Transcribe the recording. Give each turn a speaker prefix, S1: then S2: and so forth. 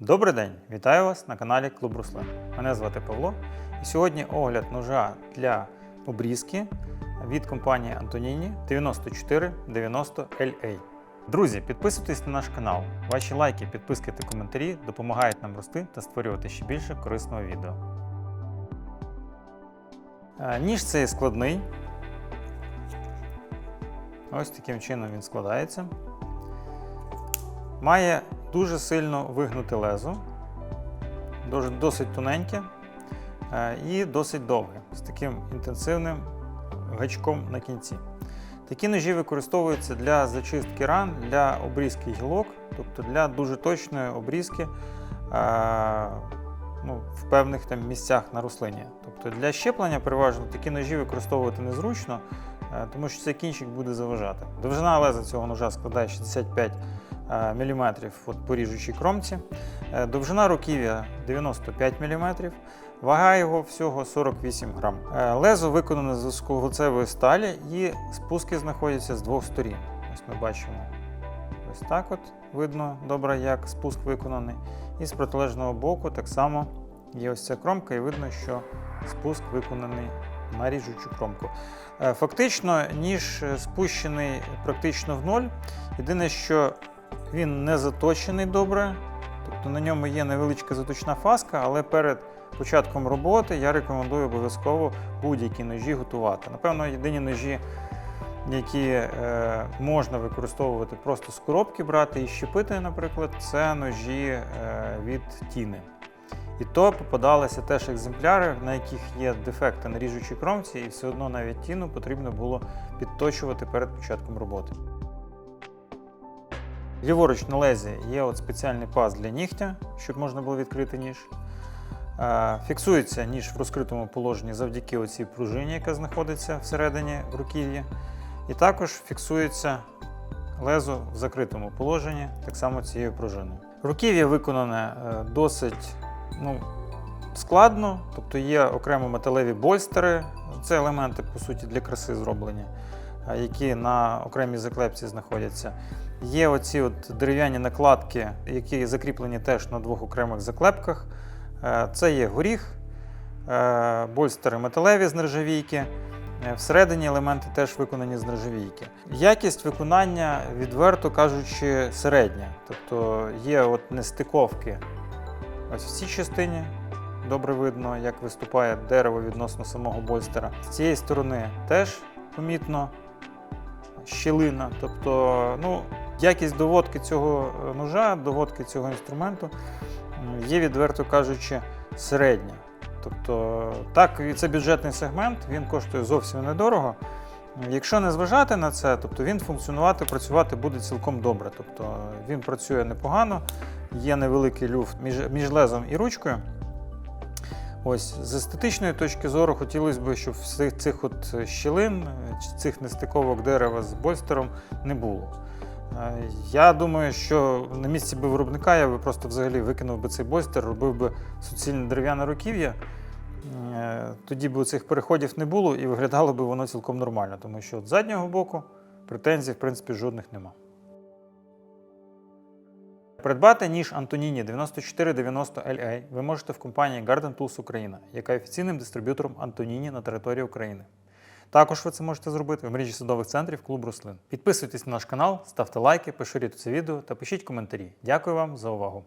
S1: Добрий день! Вітаю вас на каналі Клуб Руслин. Мене звати Павло. І сьогодні огляд ножа для обрізки від компанії Antonini 9490 LA. Друзі, підписуйтесь на наш канал. Ваші лайки, підписки та коментарі допомагають нам рости та створювати ще більше корисного відео. Е, Ніж цей складний. Ось таким чином він складається. Має дуже сильно вигнуте лезо, досить тоненьке е, і досить довге, з таким інтенсивним гачком на кінці. Такі ножі використовуються для зачистки ран, для обрізки гілок, тобто для дуже точної обрізки е, ну, в певних там місцях на рослині. Тобто для щеплення переважно такі ножі використовувати незручно, е, тому що цей кінчик буде заважати. Довжина леза цього ножа складає 65 мм от по ріжучій кромці. Е, Довжина руків'я 95 мм, вага його всього 48 грам. Е, Лезо виконане з високоглицевої сталі і спуски знаходяться з двох сторін. Ось ми бачимо ось так от видно добре, як спуск виконаний. І з протилежного боку так само є ось ця кромка, і видно, що спуск виконаний на ріжучу кромку. Е, Фактично, ніж е, спущений практично в ноль. Єдине, що він не заточений добре, тобто на ньому є невеличка заточна фаска, але перед початком роботи я рекомендую обов'язково будь-які ножі готувати. Напевно, єдині ножі, які е, можна використовувати просто з коробки брати і щепити, наприклад, це ножі е, від тіни. І то попадалися теж екземпляри, на яких є дефекти на ріжучій кромці, і все одно навіть тіну потрібно було підточувати перед початком роботи. Ліворуч на лезі є от спеціальний паз для нігтя, щоб можна було відкрити ніж. Е, Фіксується ніж в розкритому положенні завдяки оцій пружині, яка знаходиться всередині руків'я. І також фіксується лезо в закритому положенні, так само цією пружиною. Руків'я виконане е, досить ну, складно, тобто є окремо металеві больстери, це елементи, по суті, для краси зроблені, е, які на окремій заклепці знаходяться. Є оці от дерев'яні накладки, які закріплені теж на двох окремих заклепках. Е, Це є горіх, е, больстери металеві з нержавійки. Е, Всередині елементи теж виконані з нержавійки. Якість виконання, відверто кажучи, середня. Тобто є от нестиковки ось в цій частині. Добре видно, як виступає дерево відносно самого больстера. З цієї сторони теж помітно щілина. Тобто, ну, якість доводки цього е, ножа, доводки цього інструменту є, відверто кажучи, середня. Тобто, так, це бюджетний сегмент, він коштує зовсім недорого. Якщо не зважати на це, тобто він функціонувати, працювати буде цілком добре. Тобто він працює непогано, є невеликий люфт між, між лезом і ручкою. Ось з естетичної точки зору хотілося б, щоб всіх цих от щілин, е, цих нестиковок дерева з больстером не було. Е, Я думаю, що на місці би виробника я би просто взагалі викинув би цей больстер, робив би суцільне дерев'яне руків'я. Е, Тоді б цих переходів не було і виглядало б воно цілком нормально, тому що з заднього боку претензій, в принципі, жодних нема. Придбати ніж Antonini 9490 LA ви можете в компанії Garden Tools Україна, яка є офіційним дистриб'ютором Antonini на території України. Також ви це можете зробити в мережі садових центрів клуб Рослин. Підписуйтесь на наш канал, ставте лайки, поширюйте це відео та пишіть коментарі. Дякую вам за увагу!